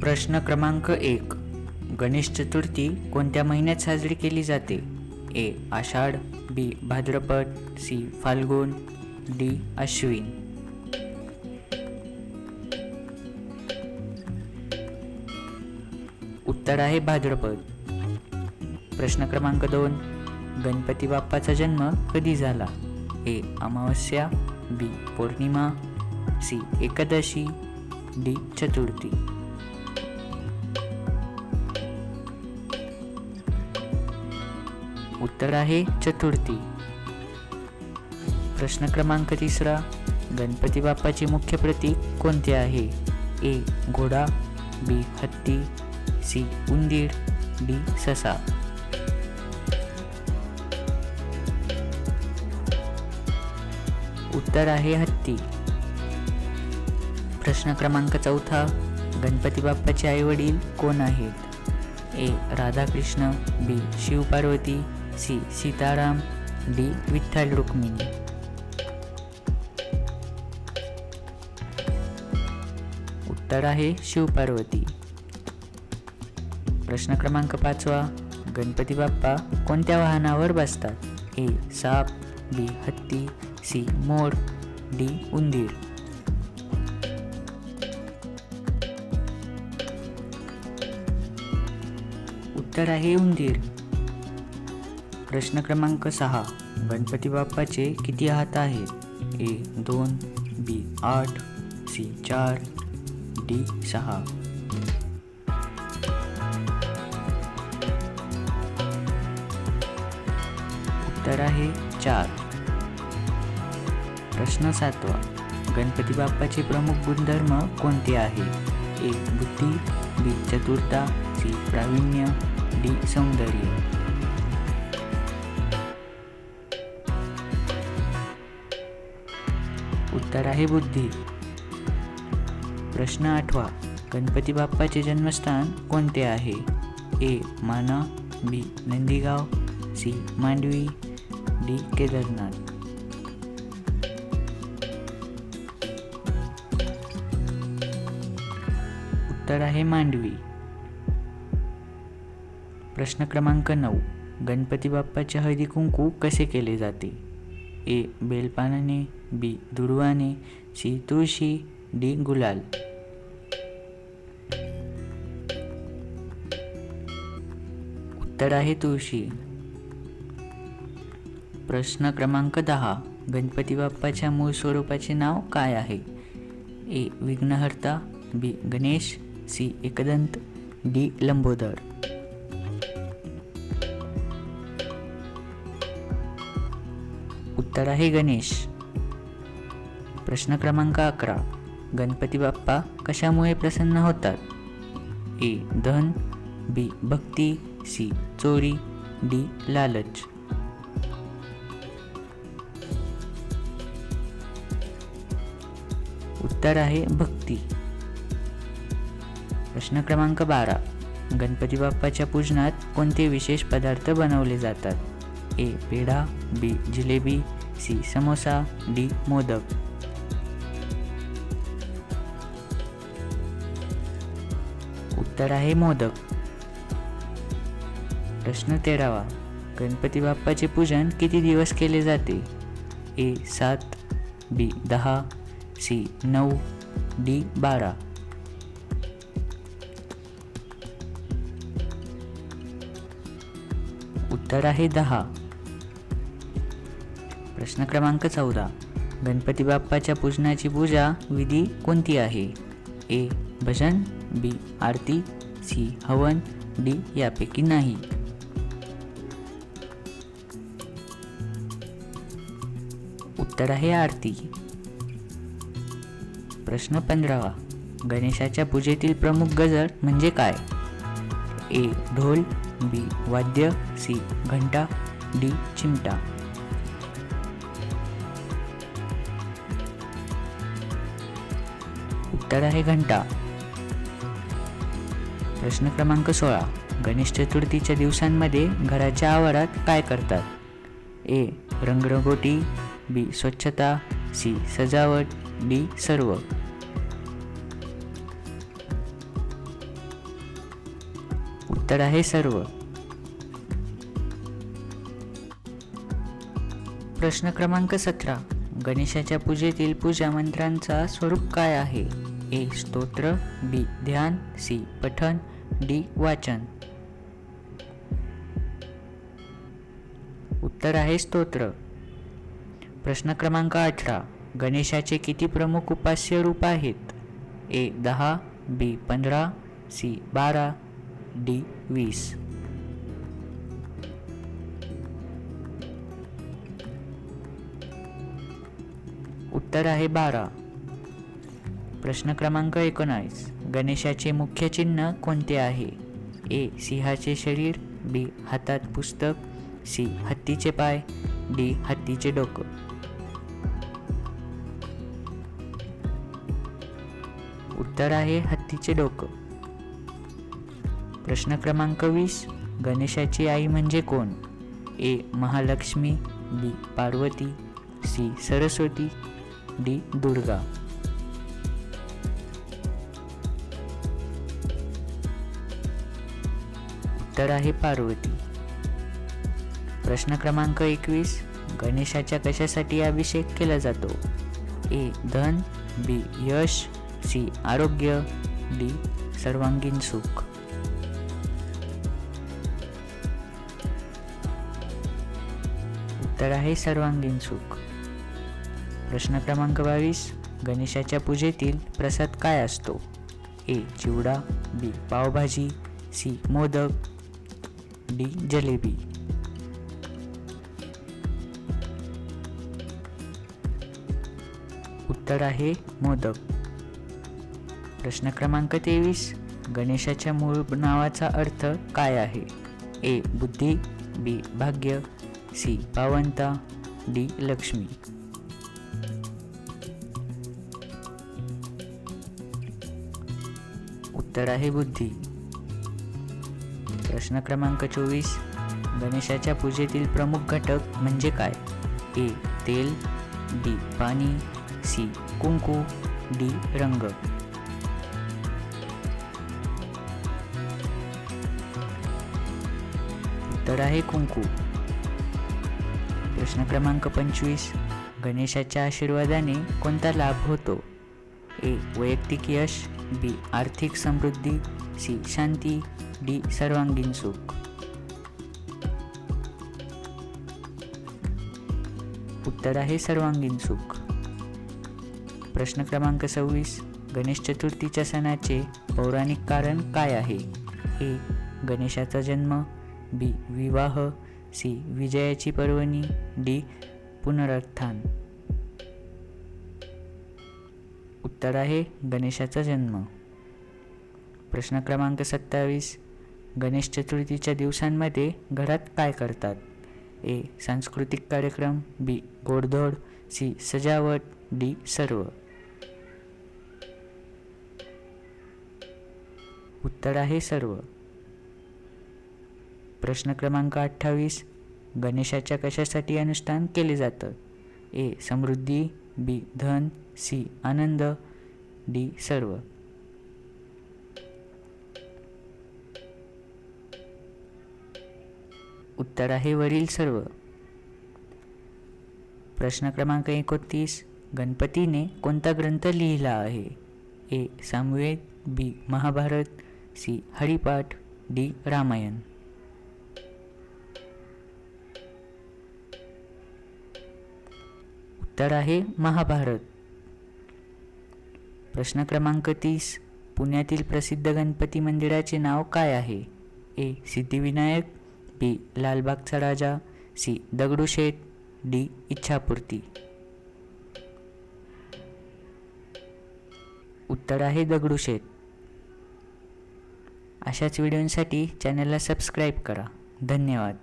प्रश्न क्रमांक एक. गणेश चतुर्थी कोणत्या महिन्यात साजरी केली जाते? A. Ashadh B. Bhadrapad C. Phalgun D. Ashwin. उत्तर आहे भाद्रपद. प्रश्न क्रमांक दोन. गणपती बाप्पाचा जन्म कधी झाला? ए. अमावस्या बी. पौर्णिमा सी. एकादशी डी. चतुर्थी. उत्तर आहे चतुर्थी. प्रश्न क्रमांक तिसरा गणपती बाप्पाचे मुख्य प्रतीक कोणते आहे? ए घोडा बी हत्ती सी उंदीर डी ससा. उत्तर आहे हत्ती. प्रश्न क्रमांक चौथा गणपती बाप्पाचे आई वडील कोण आहेत? A Radhakrishna B Shivparvati C Sitaram D Vitthal Rukmini. उत्तर आहे शिवपार्वती. प्रश्न क्रमांक पाचवा गणपती बाप्पा कोणत्या वाहनावर बसतात? ए साप बी हत्ती सी मोर डी उंदीर. उत्तर आहे उंदीर. प्रश्न क्रमांक सहा. गणपती बाप्पाचे किती हात आहेत? ए दोन बी आठ सी चार डी सहा. उत्तर आहे चार. प्रश्न सातवा. गणपती बाप्पाचे प्रमुख गुणधर्म कोणते आहे? ए बुद्धी बी चतुरता सी प्रावीण्य डी सौंदर्य. उत्तर आहे बुद्धी. प्रश्न आठवा. गणपती बाप्पाचे जन्मस्थान कोणते आहे? A. Mana B. Nandigaon C. Mandvi D. Kedarnath. उत्तर आहे मांडवी. प्रश्न क्रमांक नऊ. गणपती बाप्पाचे हळदी कुंकू कसे केले जाते? ए बेलपानाने बी दुर्वाने सी तुळशी डी गुलाल. उत्तर आहे तुळशी. प्रश्न क्रमांक दहा. गणपती बाप्पाच्या मूळ स्वरूपाचे नाव काय आहे? A Vighnaharta B Ganesh C Ekdant D Lambodar. उत्तर आहे गणेश. प्रश्न क्रमांक अकरा. गणपती बाप्पा कशामुळे प्रसन्न होतात? ए. धन. बी. भक्ती. सी. चोरी. डी. लालच. उत्तर आहे भक्ती. प्रश्न क्रमांक बारा. गणपती बाप्पाच्या पूजनात कोणते विशेष पदार्थ बनवले जातात? A peda B jalebi C samosa D modak. उत्तर आहे मोदक. प्रश्न तेरावा. गणपती बाप्पाचे पूजन किती दिवस केले जाते? ए सात बी दहा सी नऊ डी बारा. उत्तर आहे दहा. प्रश्न क्रमांक चौदा. गणपती बाप्पाच्या पूजनाची पूजा विधी कोणती आहे? ए. भजन बी. आरती सी. हवन डी. यापैकी नाही. उत्तर आहे आरती. प्रश्न पंधरावा. गणेशाच्या पूजेतील प्रमुख गजर म्हणजे काय? ए. ढोल बी. वाद्य सी. घंटा डी. चिमटा. उत्तर आहे घंटा. प्रश्न क्रमांक सोळा. गणेश चतुर्थीच्या दिवसांमध्ये घराच्या आवारात काय करतात? ए. रंगरंगोटी. बी. स्वच्छता. सी. सजावट. डी. सर्व. उत्तर आहे सर्व. प्रश्न क्रमांक सतरा. गणेशाच्या पूजेतील पूजा मंत्रांचा स्वरूप काय आहे? ए स्तोत्र बी ध्यान सी पठन डी वाचन. उत्तर आहे स्तोत्र. प्रश्न क्रमांक अठरा. गणेशाचे किती प्रमुख उपास्य रूप आहेत? ए दहा बी पंधरा सी बारा डी वीस. उत्तर आहे बारा. प्रश्न क्रमांक एकोणावीस. गणेशाचे मुख्य चिन्ह कोणते आहे? ए. सिंहाचे शरीर बी हातात पुस्तक सी हत्तीचे पाय डी हत्तीचे डोकं. उत्तर आहे हत्तीचे डोकं. प्रश्न क्रमांक वीस. गणेशाची आई म्हणजे कोण? A. Mahalakshmi B. Parvati C. Saraswati D. Durga. उत्तर आहे पार्वती. प्रश्न क्रमांक एकवीस गणेशाच्या कशासाठी अभिषेक केला जातो? ए धन बी यश सी आरोग्य डी सर्वांगीण सुख. उत्तर आहे सर्वांगीण सुख. प्रश्न क्रमांक बावीस गणेशाच्या पूजेतील प्रसाद काय असतो? A chivda B pav bhaji C modak D jalebi. उत्तर आहे मोदक. प्रश्न क्रमांक तेवीस गणेशाच्या मूळ नावाचा अर्थ काय आहे? ए बुद्धी बी भाग्य सी पावंता डी लक्ष्मी. उत्तर आहे बुद्धी. प्रश्न क्रमांक चोवीस. गणेशाच्या पूजेतील प्रमुख घटक म्हणजे काय? ए. तेल. डी पाणी. सी. कुंकू. डी. रंग. उत्तर आहे कुंकू. प्रश्न क्रमांक पंचवीस. गणेशाच्या आशीर्वादाने कोणता लाभ होतो? ए. वैयक्तिक यश. बी. आर्थिक समृद्धी. सी. शांती. डी सर्वांगीण सुख उत्तर आहे सर्वांगीण सुख प्रश्न क्रमांक सव्वीस गणेश चतुर्थीच्या सणाचे पौराणिक कारण काय आहे? ए गणेशाचा जन्म. बी विवाह. सी विजयाची पर्वणी. डी पुनरुत्थान. उत्तर आहे गणेशाचा जन्म. प्रश्न क्रमांक सत्तावीस गणेश चतुर्थीच्या दिवसांमध्ये घरात काय करतात? ए. सांस्कृतिक कार्यक्रम बी. गोडधोड सी. सजावट डी. सर्व. उत्तर आहे सर्व. प्रश्न क्रमांक अठ्ठावीस. गणेशाच्या कशासाठी अनुष्ठान केले जातं? ए. समृद्धी बी. धन सी. आनंद डी. सर्व. उत्तर आहे वरील सर्व. प्रश्न क्रमांक एकोणतीस गणपतीने कोणता ग्रंथ लिहिला आहे? A. Samaveda B. Mahabharata C. Haripath D. Ramayana. उत्तर आहे महाभारत. प्रश्न क्रमांक तीस पुण्यातील प्रसिद्ध गणपती मंदिराचे नाव काय आहे? ए. सिद्धिविनायक बी लालबागचा राजा सी. दगडूशेठ डी. इच्छापूर्ती. उत्तर आहे दगडूशेठ. अशाच व्हिडिओंसाठी चॅनलला सबस्क्राईब करा. धन्यवाद.